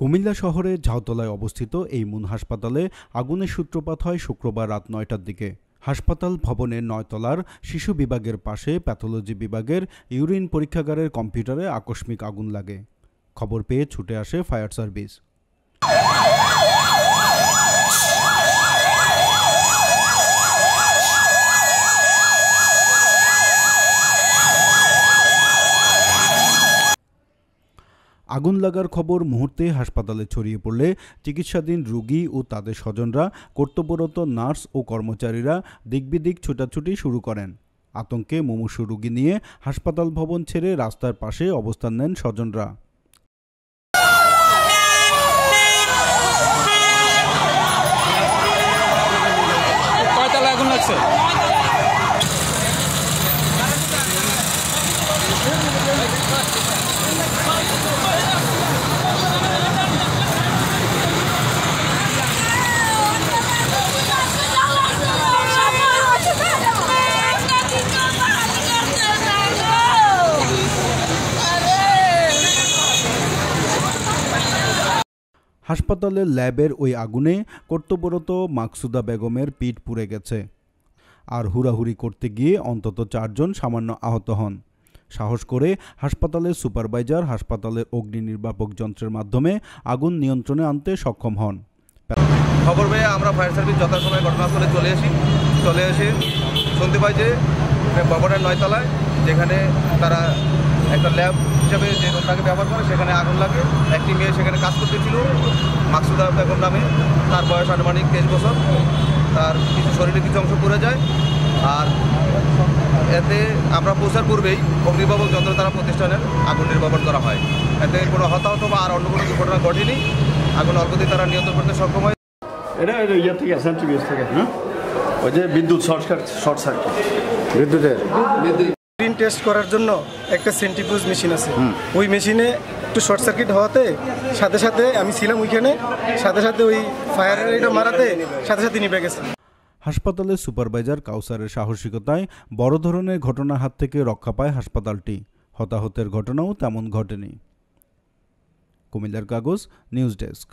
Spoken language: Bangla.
কুমিল্লা শহরের ঝাউতলায় অবস্থিত এই মুন হাসপাতালে আগুনের সূত্রপাত হয় শুক্রবার রাত নয়টার দিকে। হাসপাতাল ভবনের নয়তলার শিশু বিভাগের পাশে প্যাথোলজি বিভাগের ইউরিন পরীক্ষাগারের কম্পিউটারে আকস্মিক আগুন লাগে। খবর পেয়ে ছুটে আসে ফায়ার সার্ভিস। আগুন লাগার খবর মুহূর্তে হাসপাতালে ছড়িয়ে পড়লে চিকিৎসাধীন রোগী ও তাদের স্বজনরা, কর্তব্যরত নার্স ও কর্মচারীরা দিকবিদিক ছুটাছুটি শুরু করেন। আতঙ্কে মুমূর্ষু রোগী নিয়ে হাসপাতাল ভবন ছেড়ে রাস্তার পাশে অবস্থান নেন স্বজনরা। আগুন লাগছে? হাসপাতালের ল্যাবের ওই আগুনে কর্তব্যরত মাকসুদা বেগমের পিঠ পুড়ে গেছে। আর হুড়াহুড়ি করতে গিয়ে অন্তত চারজন সামান্য আহত হন। সাহস করে হাসপাতালের সুপারভাইজার, হাসপাতালের অগ্নি নির্বাপক যন্ত্রের মাধ্যমে আগুন নিয়ন্ত্রণে আনতে সক্ষম হন। খবর পেয়ে আমরা ফায়ার সার্ভিস যথাসময়ে ঘটনাস্থলে চলে আসি। চলে এসে শুনতে পাই যে ভবনের নয়তলায় যেখানে তারা একটা ল্যাব হিসাবে যে রুমটাকে ব্যবহার করে সেখানে আগুন লাগে। একটি মেয়ে সেখানে কাজ করতেছিল মাকসুদা বেগম নামে। তার বয়স আনুমানিক তেইশ বছর। তার কিছু শরীরে কিছু অংশ পড়ে যায়। আর এতে আমরা পৌঁছার পূর্বেই অগ্নিবাবক যন্ত্র তারা প্রতিষ্ঠানের আগুন নির্বাপন করা হয়। এতে কোনো হতাহত বা আর অন্য কোনো দুর্ঘটনা ঘটেনি। আগুন অল্পতেই তারা নিয়ন্ত্রণ করতে সক্ষম হয়। এটা ওই ইয়ে থেকে সেন্ট্রিফিউজ থেকে হ্যাঁ? ওই যে বিদ্যুৎ শর্ট শর্ট সার্কিট। বিদ্যুতের? স্ক্রিন টেস্ট করার জন্য একটা সেন্টিফিউজ মেশিন আছে। ওই মেশিনে একটু শর্ট সার্কিট হওয়াতে সাথে সাথে আমি ছিলাম ওইখানে সাথে সাথে ওই ফায়ারের এটা মারাতে সাথে সাথে নিভে গেছে। হাসপাতালের সুপারভাইজার কাউসারের সাহসিকতায় বড় ধরনের ঘটনার হাত থেকে রক্ষা পায় হাসপাতালটি। হতাহতের ঘটনাও তেমন ঘটেনি। কুমিল্লার কাগজ নিউজ ডেস্ক।